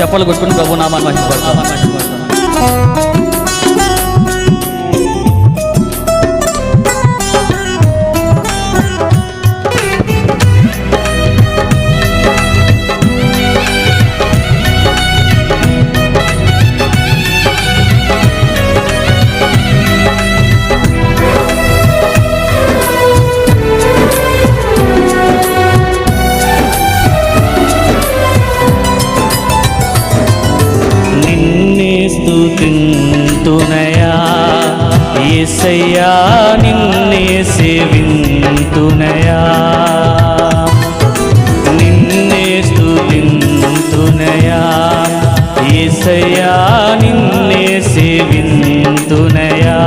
చెప్పలు కొట్టుకుని ప్రభు నామాన్ని మహిమపడతాం ఏసయ్యా నిన్నే సేవింతునయా నిన్నే స్తుతింతునయా ఏసయ్యా నిన్నే సేవింతునయా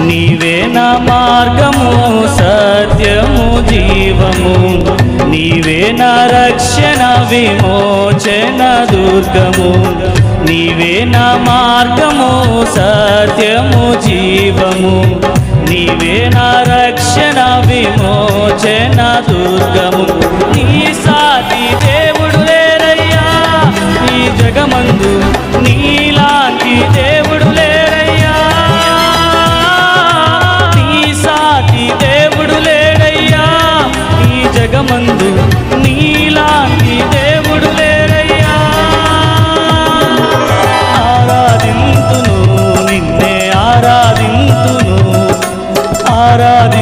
నీవే నా మార్గము సత్యము జీవము. నీవే నా రక్షణ విమోచన దుర్గము. నీవే నా మార్గము విమోచన దుర్గము. నీ సాటి దేవుడు లేరయ్యా. ఈ జగమందు నీలాంటి దేవుడు లేరయ్యా. నీ సాటి దేవుడు లేడయ్యా. ఈ జగమందు నీలాంటి దేవుడు లేరయ్యా. ఆరాధింతును నిన్నే ఆరాధింతును. ఆరాధి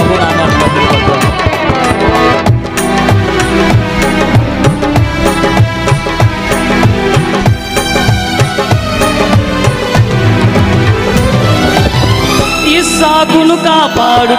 তখন আমার সাথে কথা साबुन का पार